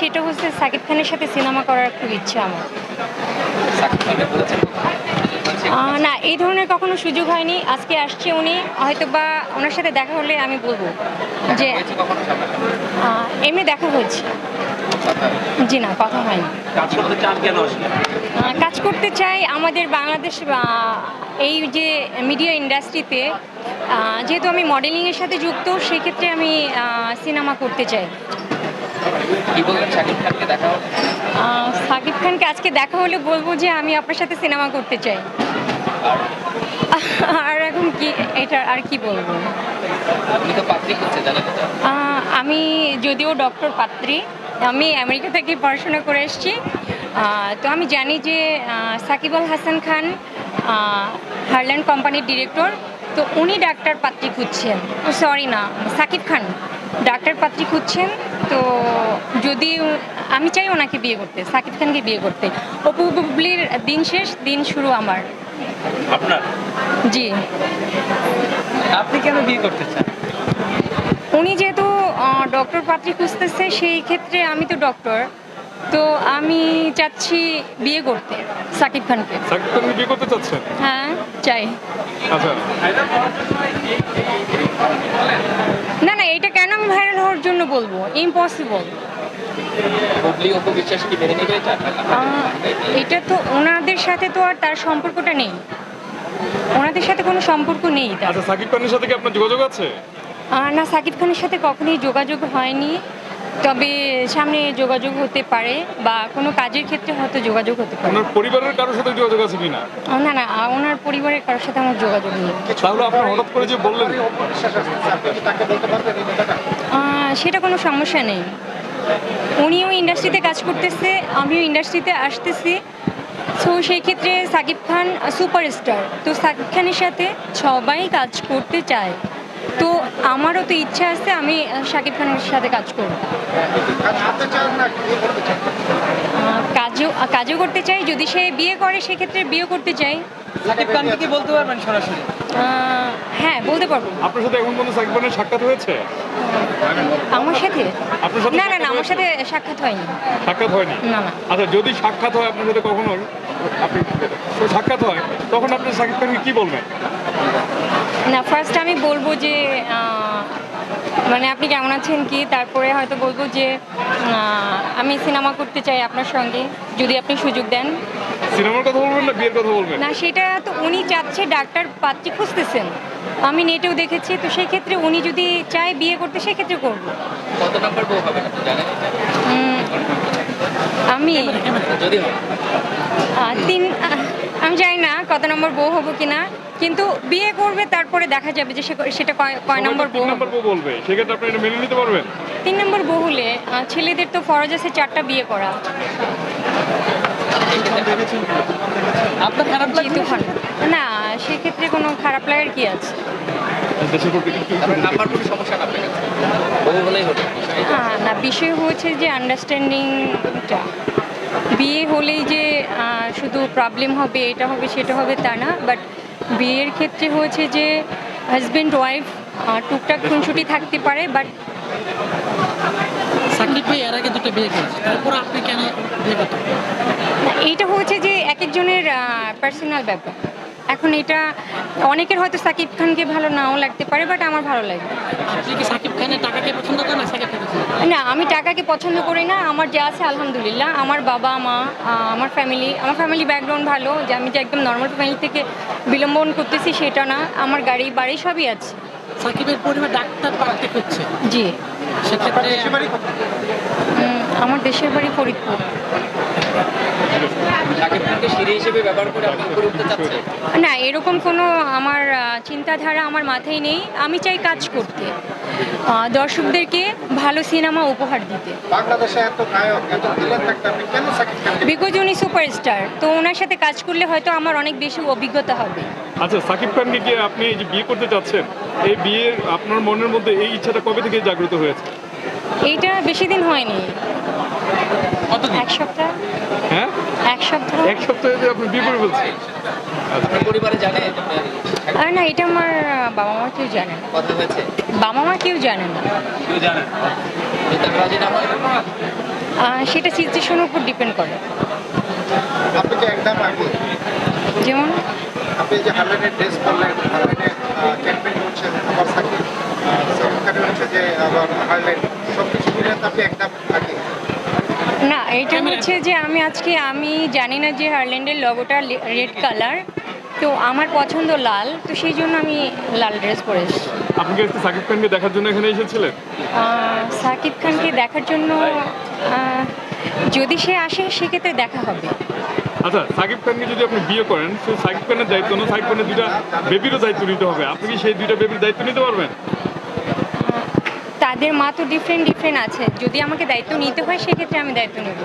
সেটা হচ্ছে সাকিব খানের সাথে সিনেমা করার খুব ইচ্ছা আমার। না এই ধরনের কখনো সুযোগ হয়নি। আজকে আসছে উনি হয়তো বা ওনার সাথে দেখা হলে আমি বলব যে এমনি দেখা হয়েছে। জি না কথা হয়নি। কাজ করতে চাই আমাদের বাংলাদেশ এই যে মিডিয়া ইন্ডাস্ট্রিতে যেহেতু আমি মডেলিংয়ের সাথে যুক্ত সেক্ষেত্রে আমি সিনেমা করতে চাই। কি বলবেন শাকিব খানকে দেখা খানকে আজকে দেখা হলে বলব যে আমি আপনার সাথে সিনেমা করতে চাই। আর এখন কি এটা আর কি বলব? আমি যদিও ডক্টর পাত্রী আমি আমেরিকা থেকে পড়াশোনা করে এসেছি। তো আমি জানি যে সাকিব আল হাসান খান হারল্যান্ড কোম্পানির ডিরেক্টর তো উনি ডাক্তার পাত্রী খুঁজছেন। সরি না সাকিব খান। ডাক্তার পাত্রী খুঁজছেন তো যদি আমি চাই ওনাকে বিয়ে করতে সাকিব খানকে বিয়ে করতে। অপু বুবলির দিন শেষ দিন শুরু আমার। আপনার? জি। আপনি কেন বিয়ে করতে চান? উনি যেহেতু ডক্টর পাত্রী খুঁজতেছে সেই ক্ষেত্রে আমি তো ডক্টর। তো আমি চাচ্ছি বিয়ে করতে সাকিব খানকে। সাকিব খানকে বিয়ে করতে চাচ্ছেন? হ্যাঁ চাই। আচ্ছা। এটা কেন আমি ভাইরাল হওয়ার জন্য বলব? ইম্পসিবল এটা? তো ওনাদের সাথে তো আর তার সম্পর্কটা নেই। ওনাদের সাথে কোনো সম্পর্ক নেই আচ্ছা সাকিব খানের সাথে কি আপনার যোগাযোগ আছে? আর না সাকিব খানের সাথে কখনোই যোগাযোগ হয়নি। তবে সামনে যোগাযোগ হতে পারে বা কোনো কাজের ক্ষেত্রে হয়তো যোগাযোগ হতে পারে। আপনার পরিবারের কারোর সাথে যোগাযোগ আছে কিনা? না না ওনার পরিবারের কারোর সাথে আমার যোগাযোগ নেই। তাহলে আপনার হঠাৎ করে যে বললেন সেটা কোনো সমস্যা নেই। উনিও ইন্ডাস্ট্রিতে কাজ করতেছে আমিও ইন্ডাস্ট্রিতে আসতেছি। সো সেই ক্ষেত্রে সাকিব খান সুপারস্টার তো সাকিব খানের সাথে সবাই কাজ করতে চায়। আমারও তো ইচ্ছা আছে আমি শাকিব খানের সাথে কাজ করব। কাজও কাজও করতে চাই যদি সে বিয়ে করে সেক্ষেত্রে বিয়ে করতে চাই। সাকিব খানকে কি বলতে পারবেন সরাসরি? হ্যাঁ বলতে পারব। আপনার সাথে এখন পর্যন্ত সাকিব খানের সাক্ষাৎ হয়েছে? আমার সাথে? আপনার সাথে না না না আমার সাথে সাক্ষাৎ হয়নি। সাক্ষাৎ হয়নি? না না। আচ্ছা যদি সাক্ষাৎ হয় আপনার সাথে কখনো আপনি সাক্ষাৎ হয় তখন আপনি সাকিব খানকে কি বলবেন? না ফার্স্ট আমি বলব যে মানে আপনি কেমন আছেন কি? তারপরে হয়তো বলব যে আমি সিনেমা করতে চাই আপনার সঙ্গে যদি আপনি সুযোগ দেন। সিনেমার কথা বলবেন না বিয়ের কথা বলবেন? না সেটা তো উনি চাচ্ছে ডাক্তার পাত্রী খুঁজতেছেন। আমি নেটেও দেখেছি তো সেই ক্ষেত্রে উনি যদি চায় বিয়ে করতে সেক্ষেত্রে করব। কত নাম্বার বউ হবে জানেন? আমি যদি হয়। তিন জানি না কত নম্বর বউ হব কিনা কিন্তু বিয়ে করবে তারপরে দেখা যাবে যে সে- সেটা কয় কয় নম্বর বউ। হবে। নম্বর বউ বলবে সেক্ষেত্রে আপনি এটা মেনে নিতে পারবেন? তিন নম্বর বউ হলে ছেলেদের তো ফরজ আছে চারটা বিয়ে করা। আপনার খারাপ জি তুফান না সেক্ষেত্রে কোনো খারাপ লাগার কি আছে? হ্যাঁ না বিষয় হচ্ছে যে আন্ডারস্ট্যান্ডিংটা বিয়ে হলেই যে শুধু প্রবলেম হবে এটা হবে সেটা হবে তা না বাট বিয়ের ক্ষেত্রে হয়েছে যে হাজব্যান্ড ওয়াইফ টুকটাক খুনসুটি থাকতে পারে বাট সাকিব ভাই এর আগে দুটো বিয়ে করেছে তারপর আপনি কেন বিয়ে করতে এইটা হচ্ছে যে এক একজনের পার্সোনাল ব্যাপার। এখন এটা অনেকের হয়তো সাকিব খানকে ভালো নাও লাগতে পারে বাট আমার ভালো লাগে আপনি কি সাকিব টাকাকে পছন্দ করেন না আমি টাকাকে পছন্দ করি না আমার যা আছে আলহামদুলিল্লাহ। আমার বাবা মা আমার ফ্যামিলি আমার ফ্যামিলি ব্যাকগ্রাউন্ড ভালো যে আমি যে একদম নর্মাল ফ্যামিলি থেকে বিলম্বন করতেছি সেটা না আমার গাড়ি বাড়ি সবই আছে। সাকিবের পরিবার ডাক্তার পার্টি করছে জি। সেক্ষেত্রে আমার দেশের বাড়ি ফরিদপুর। না এরকম কোনো আমার চিন্তাধারা আমার মাথায় নেই। আমি চাই কাজ করতে। দর্শকদেরকে ভালো সিনেমা উপহার দিতে। বিকজ উনি সুপারস্টার তো ওনার সাথে কাজ করলে হয়তো আমার অনেক বেশি অভিজ্ঞতা হবে। আচ্ছা সাকিব খানকে কি আপনি এই যে বিয়ে করতে চাচ্ছেন এই বিয়ের আপনার মনের মধ্যে এই ইচ্ছাটা কবে থেকে জাগ্রত হয়েছে? এইটা বেশি দিন হয়নি। কতদিন? এক সপ্তাহ? হ্যাঁ? এক সপ্তাহ? এক সপ্তাহে যে আপনি বিয়ে করে ফেলছেন। আপনার পরিবারে জানে আর না এটা আমার বাবা মা কেউ জানে না। কথা হয়েছে? বাবা মা কেউ জানে না। কেউ জানে না। হয় সেটা সিচুয়েশনের উপর ডিপেন্ড করে। আপনি যে একদম আগে? যেমন? আপনি যে হারলেনের ড্রেস করলেন হারলেনের ক্যাম্পেইন করছেন আবার সাকিব সেখানে হচ্ছে যে আবার হারলেন সব কিছু মিলে তো আপনি একদম আগে না এটা হচ্ছে যে আমি আজকে আমি জানি না যে হারল্যান্ডের লগোটা রেড কালার তো আমার পছন্দ লাল তো সেই জন্য আমি লাল ড্রেস পরে এসেছি। আপনি কি সাকিব খানকে দেখার জন্য এখানে এসেছিলেন? সাকিব খানকে দেখার জন্য যদি সে আসে সেক্ষেত্রে দেখা হবে। আচ্ছা সাকিব খানকে যদি আপনি বিয়ে করেন সেই সাকিব খানের দায়িত্ব না সাকিব খানের দুইটা বেবিরও দায়িত্ব নিতে হবে। আপনি কি সেই দুইটা বেবির দায়িত্ব নিতে পারবেন? তাদের মা তো ডিফারেন্ট ডিফারেন্ট আছে। যদি আমাকে দায়িত্ব নিতে হয়, সেক্ষেত্রে আমি দায়িত্ব নেব।